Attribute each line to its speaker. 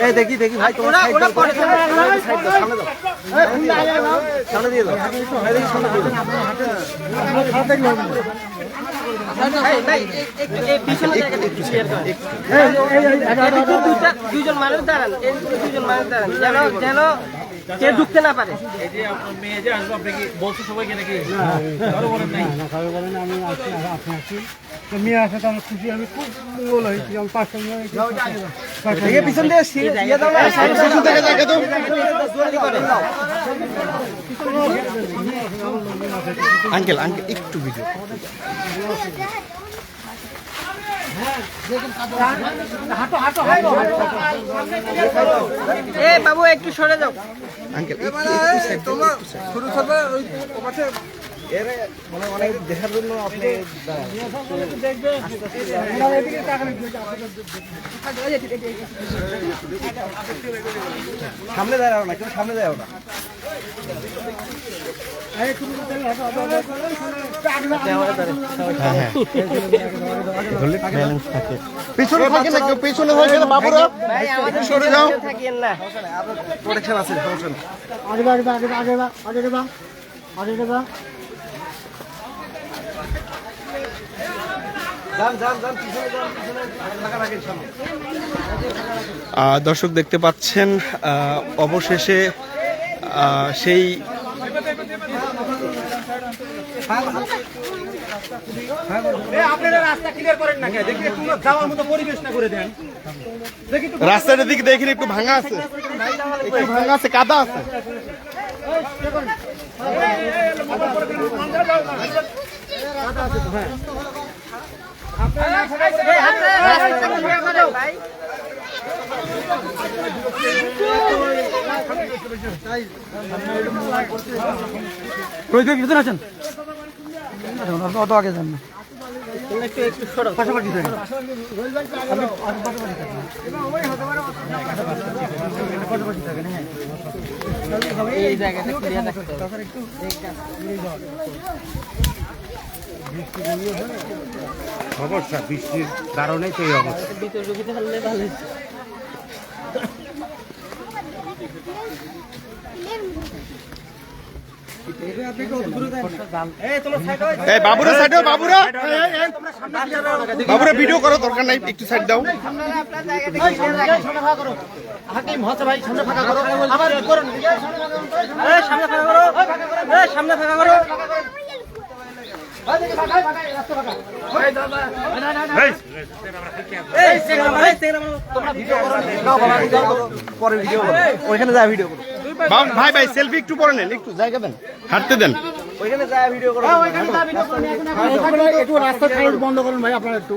Speaker 1: এই দেখি দেখি ভাই তোমার সামনে দিয়ে দাও সামনে দিয়ে দাও।
Speaker 2: দুইজন মানুষ দাঁড়ান দুজন মানুষ দাঁড়ান। যেন যেন কেউ ঢুকতে না পারে?
Speaker 3: এই যে আপনার মেয়ে যে আসবে আপনি কি বলছো সবাইকে নাকি? কারও বলেন নাই?
Speaker 4: না কারও বলেন আমি আসছি আপনি আসছি তো মেয়ে আসে তো আমি খুশি আমি খুব মঙ্গল হয়েছি আমি পাঁচটা মেয়ে হয়েছি।
Speaker 1: পিছন দিয়ে ইয়ে দাও না পিছন থেকে জায়গা দাও আঙ্কেল আঙ্কেল একটু ভিডিও
Speaker 2: এ বাবু একটু সরে যাও।
Speaker 1: আঙ্কেল একটু একটু সাইড তোমার শুরু করবে ওই পাশে এর মানে অনেক দেখার জন্য আপনি সামনে দাঁড়াও না কেউ সামনে দাঁড়াও না। পিছনে থাকে না কেউ? পিছনে হয়ে গেলে বাবুরা? সরে যাও।
Speaker 2: পিছনে থাকিয়েন না
Speaker 1: প্রোটেকশন আছে সমস্যা নেই।
Speaker 4: আগে বা, আগে বা, আগে বা, আগে বা, আগে আগে বা।
Speaker 1: যান যান যান পিছনে যান পিছনে থাকা রাখেন সামনে
Speaker 5: আহ, দর্শক দেখতে পাচ্ছেন আহ, অবশেষে আহ, সেই
Speaker 1: রাস্তাটার দিকে দেখেন একটু ভাঙা আছে একটু ভাঙা আছে কাদা আছে
Speaker 2: এই হাতে রাস্তাটা clear করে আছেন
Speaker 4: অত আগে যান না।
Speaker 2: এই জায়গাটা ক্লিয়ার রাখতে হবে
Speaker 4: খবর স্যার বৃষ্টির কারণেই তো এই অবস্থা।
Speaker 2: ভিতর ঢুকিতে পারলে ভালো
Speaker 5: এই বাবুরা সাইড দাও বাবুরা বাবুরা ভিডিও করো দরকার নাই একটু সাইড দাও
Speaker 2: clear রাখেন। এই, সামনে ফাঁকা করো এই, সামনে ফাঁকা করো। তোমরা ভিডিও করো
Speaker 5: ভাই ভাই সেলফি একটু পরে নেন একটু জায়গা দেন হাঁটতে দেন।
Speaker 1: ওইখানে যা ভিডিও করো।
Speaker 4: একটু রাস্তা বন্ধ করুন ভাই আপনারা একটু।